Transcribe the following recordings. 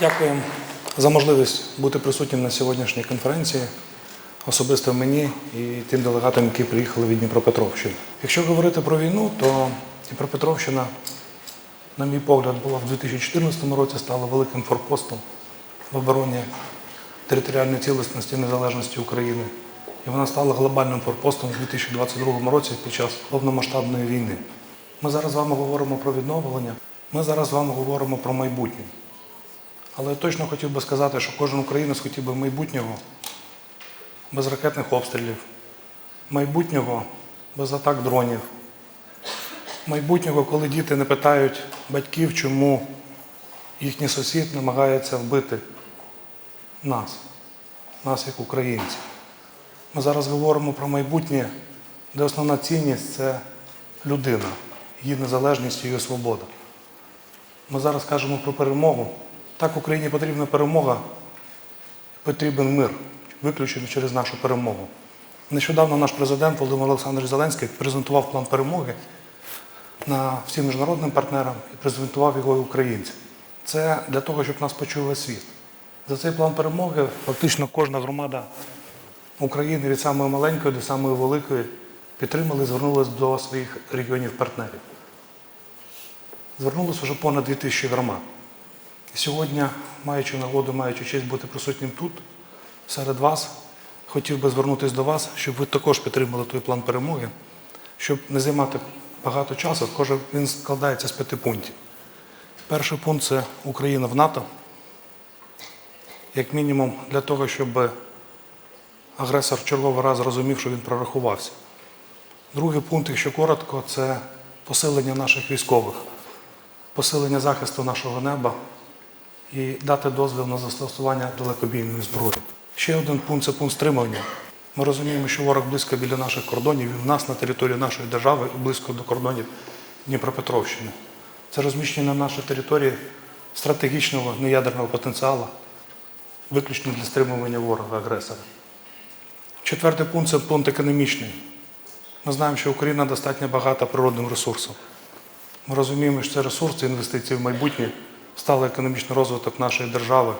Дякую за можливість бути присутнім на сьогоднішній конференції, особисто мені і тим делегатам, які приїхали від Дніпропетровщини. Якщо говорити про війну, то Дніпропетровщина, на мій погляд, була в 2014 році стала великим форпостом в обороні територіальної цілісності і незалежності України. І вона стала глобальним форпостом у 2022 році під час повномасштабної війни. Ми зараз з вами говоримо про відновлення, ми зараз з вами говоримо про майбутнє. Але я точно хотів би сказати, що кожен українець хотів би майбутнього без ракетних обстрілів, майбутнього без атак дронів, майбутнього, коли діти не питають батьків, чому їхній сусід намагається вбити нас, нас як українців. Ми зараз говоримо про майбутнє, де основна цінність це людина, її незалежність і її свобода. Ми зараз кажемо про перемогу. Так Україні потрібна перемога, потрібен мир, виключено через нашу перемогу. Нещодавно наш президент Володимир Олександрович Зеленський презентував план перемоги на всім міжнародним партнерам і презентував його і українцям. Це для того, щоб нас почув світ. За цей план перемоги фактично кожна громада України від самої маленької до самої великої підтримали звернулася до своїх регіонів-партнерів. Звернулося вже понад 2000 громад. Сьогодні, маючи нагоду, маючи честь бути присутнім тут, серед вас, хотів би звернутися до вас, щоб ви також підтримали той план перемоги, щоб не займати багато часу, кожен він складається з п'яти пунктів. Перший пункт це Україна в НАТО, як мінімум для того, щоб агресор черговий раз зрозумів, що він прорахувався. Другий пункт, якщо коротко, це посилення наших військових, посилення захисту нашого неба і дати дозвіл на застосування далекобійної зброї. Ще один пункт це пункт стримування. Ми розуміємо, що ворог близько біля наших кордонів, і в нас на території нашої держави близько до кордонів Дніпропетровщини. Це розміщення на нашій території стратегічного неядерного потенціалу, виключно для стримування ворога-агресора. Четвертий пункт це пункт економічний. Ми знаємо, що Україна достатньо багата природним ресурсом. Ми розуміємо, що це ресурси, інвестиції в майбутнє, сталий економічний розвиток нашої держави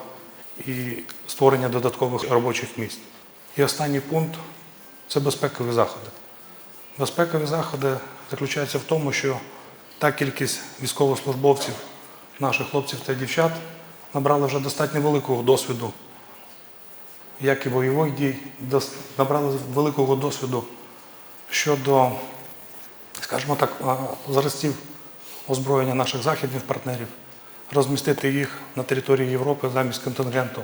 і створення додаткових робочих місць. І останній пункт це безпекові заходи. Безпекові заходи заключаються в тому, що та кількість військовослужбовців, наших хлопців та дівчат набрали вже достатньо великого досвіду, як і бойових дій, набрали великого досвіду щодо, скажімо так, зразців озброєння наших західних партнерів, розмістити їх на території Європи замість контингенту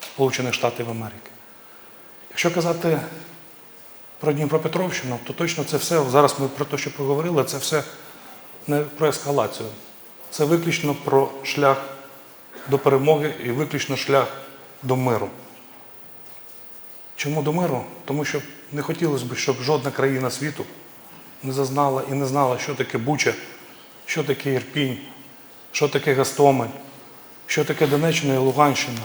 Сполучених Штатів Америки. Якщо казати про Дніпропетровщину, то точно це все, зараз ми про те, що поговорили, це все не про ескалацію. Це виключно про шлях до перемоги і виключно шлях до миру. Чому до миру? Тому що не хотілося б, щоб жодна країна світу не зазнала і не знала, що таке Буча, що таке Ірпінь, що таке Гастомель, що таке Донеччина і Луганщина.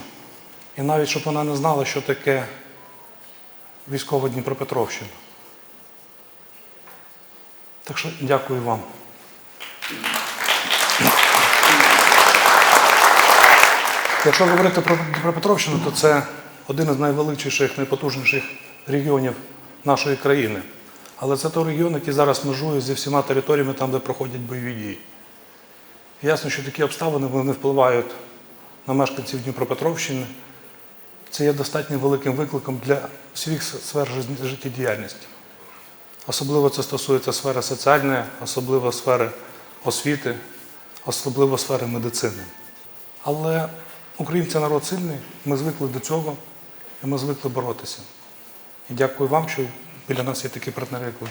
І навіть щоб вона не знала, що таке військова Дніпропетровщина. Так що дякую вам. Якщо говорити про Дніпропетровщину, то це один із найвеличніших, найпотужніших регіонів нашої країни. Але це той регіон, який зараз межує зі всіма територіями там, де проходять бойові дії. Ясно, що такі обставини вони впливають на мешканців Дніпропетровщини. Це є достатньо великим викликом для всіх сфер життєдіяльності. Особливо це стосується сфери соціальної, особливо сфери освіти, особливо сфери медицини. Але українці народ сильний, ми звикли до цього і ми звикли боротися. І дякую вам, що біля нас є такі партнери, як ви.